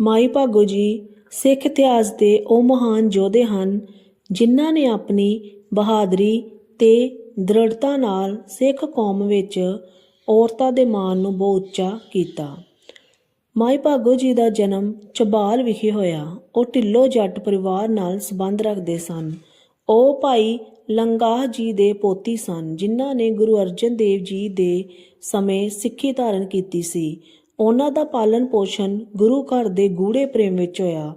ਮਾਈ ਭਾਗੋ ਜੀ, ਸਿੱਖ ਇਤਿਹਾਸ ਦੇ ਉਹ ਮਹਾਨ ਯੋਧੇ ਹਨ, ਜਿਨ੍ਹਾਂ ਨੇ ਆਪਣੀ ਬਹਾਦਰੀ ਤੇ ਦ੍ਰਿੜਤਾ ਨਾਲ ਸਿੱਖ ਕੌਮ ਵਿੱਚ ਔਰਤਾਂ ਦੇ ਮਾਣ ਨੂੰ ਬਹੁਤ ਉੱਚਾ ਕੀਤਾ। ਮਾਈ ਭਾਗੋ ਜੀ ਦਾ ਜਨਮ ਚਬਾਲ ਵਿਖੇ ਹੋਇਆ। ਉਹ ਢਿੱਲੋ ਜੱਟ ਪਰਿਵਾਰ ਨਾਲ ਸੰਬੰਧ ਰੱਖਦੇ ਸਨ। ਉਹ ਭਾਈ ਲੰਗਾਹ ਜੀ ਦੇ ਪੋਤੀ ਸਨ, ਜਿਨ੍ਹਾਂ ਨੇ ਗੁਰੂ ਅਰਜਨ ਦੇਵ ਜੀ ਦੇ ਸਮੇਂ ਸਿੱਖੀ ਧਾਰਨ ਕੀਤੀ ਸੀ। ਉਹਨਾਂ ਦਾ ਪਾਲਣ ਪੋਸ਼ਣ ਗੁਰੂ ਘਰ ਦੇ ਗੂੜੇ ਪ੍ਰੇਮ ਵਿੱਚ ਹੋਇਆ।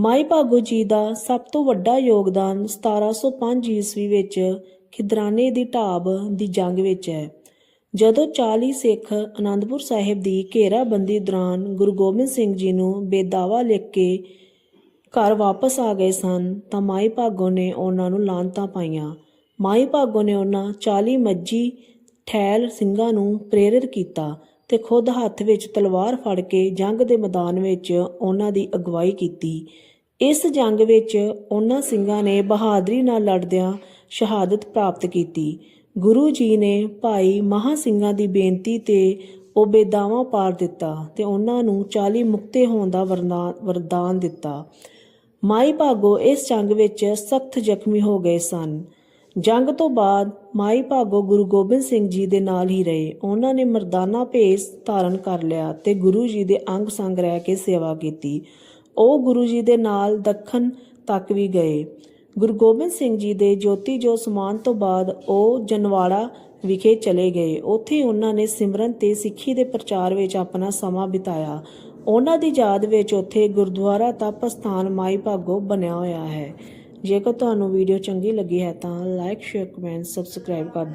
ਮਾਈ ਭਾਗੋ ਜੀ ਦਾ ਸਭ ਤੋਂ ਵੱਡਾ ਯੋਗਦਾਨ 1705 ਈਸਵੀ ਵਿੱਚ ਖਿਦਰਾਨੇ ਦੀ ਢਾਬ ਦੀ ਜੰਗ ਵਿੱਚ ਹੈ। ਜਦੋਂ 40 ਸਿੱਖ ਅਨੰਦਪੁਰ ਸਾਹਿਬ ਦੀ ਘੇਰਾਬੰਦੀ ਦੌਰਾਨ ਗੁਰੂ ਗੋਬਿੰਦ ਸਿੰਘ ਜੀ ਨੂੰ ਬੇਦਾਵਾ ਲਿਖ ਕੇ ਘਰ ਵਾਪਸ ਆ ਗਏ ਸਨ, ਤਾਂ ਮਾਈ ਭਾਗੋ ਨੇ ਉਹਨਾਂ ਨੂੰ ਲਾਂਤਾਂ ਪਾਈਆਂ। ਮਾਈ ਭਾਗੋ ਨੇ ਉਹਨਾਂ 40 ਮੱਜੀ ਠੈਲ ਸਿੰਘਾਂ ਨੂੰ ਪ੍ਰੇਰਿਤ ਕੀਤਾ। ਤੇ ਖੁਦ ਹੱਥ ਵਿੱਚ ਤਲਵਾਰ ਫੜ ਕੇ ਜੰਗ ਦੇ ਮੈਦਾਨ ਵਿੱਚ ਉਹਨਾਂ ਦੀ ਅਗਵਾਈ ਕੀਤੀ। ਇਸ ਜੰਗ ਵਿੱਚ ਉਹਨਾਂ ਸਿੰਘਾਂ ਨੇ ਬਹਾਦਰੀ ਨਾਲ ਲੜਦਿਆਂ ਸ਼ਹਾਦਤ ਪ੍ਰਾਪਤ ਕੀਤੀ। ਗੁਰੂ ਜੀ ਨੇ ਭਾਈ ਮਹਾ ਸਿੰਘਾਂ ਦੀ ਬੇਨਤੀ ਤੇ ਉਹ ਬੇਦਾਵਾ ਪਾਰ ਦਿੱਤਾ ਤੇ ਉਹਨਾਂ ਨੂੰ 40 ਮੁਕਤੇ ਹੋਣ ਦਾ ਵਰਨਾ- ਵਰਦਾਨ ਦਿੱਤਾ। ਮਾਈ ਭਾਗੋ ਇਸ ਜੰਗ ਵਿੱਚ ਸਖਤ ਜ਼ਖਮੀ ਹੋ ਗਏ ਸਨ। ਜੰਗ ਤੋਂ ਬਾਅਦ ਮਾਈ ਭਾਗੋ ਗੁਰੂ ਗੋਬਿੰਦ ਸਿੰਘ ਜੀ ਦੇ ਨਾਲ ਹੀ ਰਹੇ। ਉਹਨਾਂ ਨੇ ਮਰਦਾਨਾ ਭੇਸ ਧਾਰਨ ਕਰ ਲਿਆ ਤੇ ਗੁਰੂ ਜੀ ਦੇ ਅੰਗ ਸੰਗ ਰਹਿ ਕੇ ਸੇਵਾ ਕੀਤੀ। ਉਹ ਗੁਰੂ ਜੀ ਦੇ ਨਾਲ ਦੱਖਣ ਤੱਕ ਵੀ ਗਏ। ਗੁਰੂ ਗੋਬਿੰਦ ਸਿੰਘ ਜੀ ਦੇ ਜੋਤੀ ਜੋ ਸਮਾਨ ਤੋਂ ਬਾਅਦ ਉਹ ਜਨਵਾੜਾ ਵਿਖੇ ਚਲੇ ਗਏ। ਉੱਥੇ ਉਹਨਾਂ ਨੇ ਸਿਮਰਨ ਤੇ ਸਿੱਖੀ ਦੇ ਪ੍ਰਚਾਰ ਵਿੱਚ ਆਪਣਾ ਸਮਾਂ ਬਿਤਾਇਆ। ਉਹਨਾਂ ਦੀ ਯਾਦ ਵਿੱਚ ਉੱਥੇ ਗੁਰਦੁਆਰਾ ਤਪ ਸਥਾਨ ਮਾਈ ਭਾਗੋ ਬਣਿਆ ਹੋਇਆ ਹੈ। ਜੇਕਰ ਤੁਹਾਨੂੰ ਵੀਡੀਓ ਚੰਗੀ ਲੱਗੀ ਹੈ ਤਾਂ ਲਾਈਕ ਸ਼ੇਅਰ ਕਮੈਂਟ ਸਬਸਕ੍ਰਾਈਬ ਕਰ ਦਿਓ।